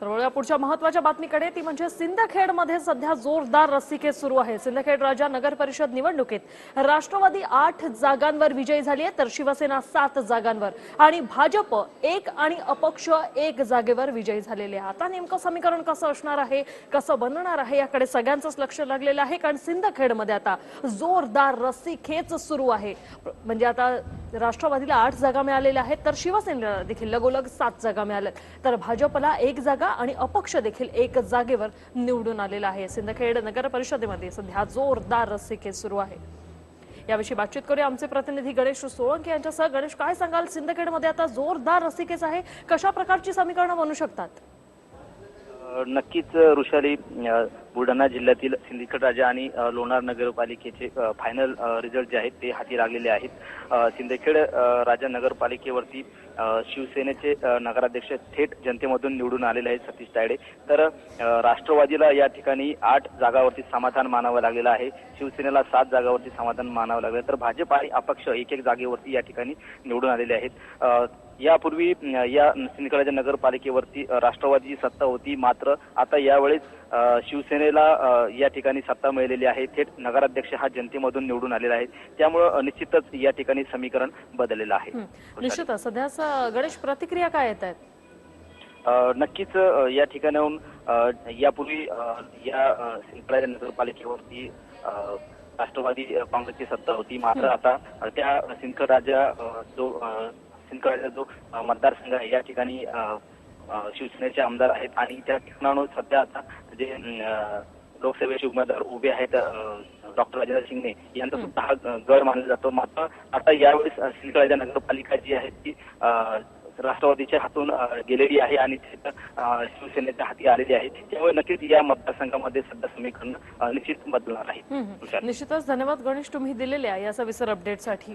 तर वळूया पुढच्या महत्त्वाच्या बातमीकडे. ती म्हणजे सिंदखेडमध्ये सध्या जोरदार रस्सीखेच सुरू आहे. सिंदखेड राजा नगर परिषद निवडणुकीत राष्ट्रवादी आठ जागांवर विजयी झाली आहे तर शिवसेना सात जागांवर. आणि भाजप एक आणि अपक्ष एक जागेवर विजयी झालेले आहे. आता नेमकं समीकरण कसं असणार आहे कसं बनणार आहे याकडे सगळ्यांचंच लक्ष लागलेलं आहे. कारण सिंदखेडमध्ये आता जोरदार रस्सीखेच सुरू आहे. म्हणजे आता राष्ट्रवादीला आठ जागा मिळालेल्या आहेत तर शिवसेनेला देखील लगोलग सात जागा मिळाल्या तर भाजपला एक जागा आणि अपक्ष देखील एक जागेवर निवडून आलेला आहे. सिंदखेड नगर परिषदेमध्ये सध्या जोरदार रस्सीखेच सुरू आहे. याविषयी बातचीत करूया आमचे प्रतिनिधी गणेश सोळंके यांच्यासह. गणेश काय सांगाल? सिंदखेडमध्ये आता जोरदार रस्सीखेच आहे. कशा प्रकारची समीकरणं बनू शकतात? नक्कीच ऋषाली बुलढाणा जिल्ह्यातील सिंदखेड राजा आणि लोणार नगरपालिकेचे फायनल रिझल्ट जे आहेत ते हाती लागलेले आहेत. सिंदखेड राजा नगरपालिकेवरती शिवसेनेचे नगराध्यक्ष थेट जनतेमधून निवडून आलेले आहेत सतीश तायडे. तर राष्ट्रवादीला या ठिकाणी आठ जागावरती समाधान मानावं लागलेलं आहे. शिवसेनेला सात जागावरती समाधान मानावं लागलं. तर भाजप आणि अपक्ष एक एक जागेवरती या ठिकाणी निवडून आलेले आहेत. यापूर्वी या सिंदखेडच्या नगरपालिकेवरती राष्ट्रवादीची सत्ता होती. मात्र आता यावेळेस शिवसेनेला या ठिकाणी सत्ता मिळालेली आहे. थेट नगराध्यक्ष हा जनतेमधून निवडून आलेला आहे. त्यामुळं निश्चितच या ठिकाणी समीकरण बदललेलं आहे. निश्चितच. सध्या गणेश प्रतिक्रिया काय येत आहेत? नक्कीच या ठिकाणाहून यापूर्वी या अ, सिंदखेड नगरपालिकेवरती राष्ट्रवादी काँग्रेसची सत्ता होती. मात्र आता त्या सिंदखेड राजा जो राजा जो मतदारसंघ आहे. या ठिकाणी शिवसेनेचे आमदार आहेत आणि त्या ठिकाणाहून सध्या आता जे लोकसभेचे उमेदवार उभे आहेत डॉक्टर राजेंद्र शिंगणे यांचा सुद्धा हा गड मानला जातो. मात्र आता यावेळेस अ, सिंदखेड राजा नगरपालिका जी आहे ती राष्ट्रवादीच्या हातून गेलेली आहे आणि शिवसेनेच्या हाती आलेली आहे. त्यामुळे नक्कीच या मतदारसंघामध्ये सध्या समीकरण निश्चित बदलणार आहे. निश्चितच. धन्यवाद गणेश तुम्ही दिलेल्या या सविस्तर अपडेटसाठी